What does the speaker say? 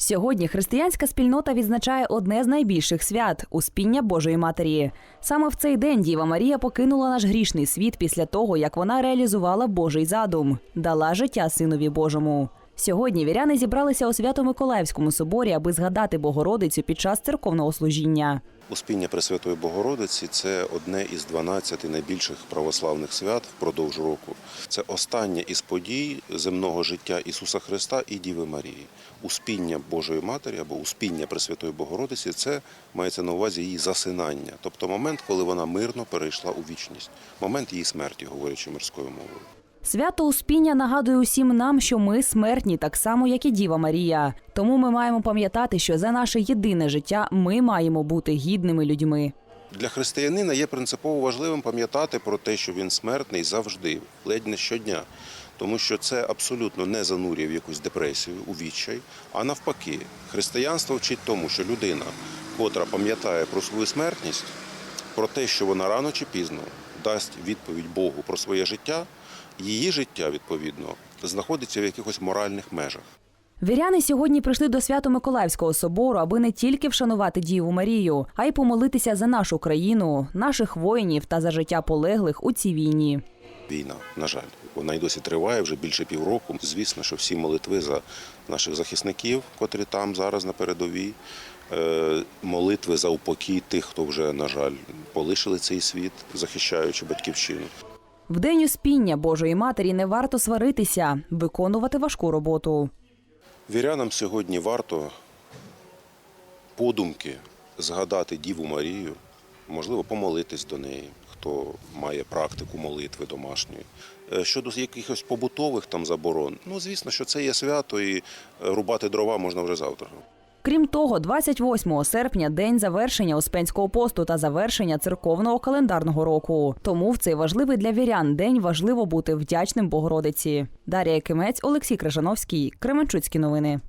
Сьогодні християнська спільнота відзначає одне з найбільших свят успіння Божої Матері. Саме в цей день Діва Марія покинула наш грішний світ після того, як вона реалізувала Божий задум, дала життя Синові Божому. Сьогодні віряни зібралися у Свято-Миколаївському соборі, аби згадати Богородицю під час церковного служіння. Успіння Пресвятої Богородиці це одне із 12 найбільших православних свят впродовж року. Це остання із подій земного життя Ісуса Христа і Діви Марії. Успіння Божої Матері або успіння Пресвятої Богородиці це мається на увазі її засинання, тобто момент, коли вона мирно перейшла у вічність, момент її смерті, говорячи мирською мовою. Свято Успіння нагадує усім нам, що ми смертні так само, як і Діва Марія. Тому ми маємо пам'ятати, що за наше єдине життя ми маємо бути гідними людьми. Для християнина є принципово важливим пам'ятати про те, що він смертний завжди, ледь не щодня. Тому що це абсолютно не занурює в якусь депресію, у відчай. А навпаки, християнство вчить тому, що людина, котра пам'ятає про свою смертність, про те, що вона рано чи пізно дасть відповідь Богу про своє життя, її життя, відповідно, знаходиться в якихось моральних межах. Віряни сьогодні прийшли до Свято-Миколаївського собору, аби не тільки вшанувати Діву Марію, а й помолитися за нашу країну, наших воїнів та за життя полеглих у цій війні. Війна, на жаль, вона й досі триває вже більше півроку. Звісно, що всі молитви за наших захисників, котрі там зараз на передовій, е, молитви за упокій тих, хто вже, на жаль, полишили цей світ, захищаючи батьківщину. В день успіння Божої Матері не варто сваритися, виконувати важку роботу. Вірянам сьогодні варто подумки згадати Діву Марію, можливо, помолитись до неї, хто має практику молитви домашньої. Е, Щодо якихось побутових там заборон, ну звісно, що це є свято, і рубати дрова можна вже завтра. Крім того, 28 серпня день завершення Успенського посту та завершення церковного календарного року. Тому в цей важливий для вірян день важливо бути вдячним Богородиці. Дар'я Кимець, Олексій Крижановський, Кременчуцькі новини.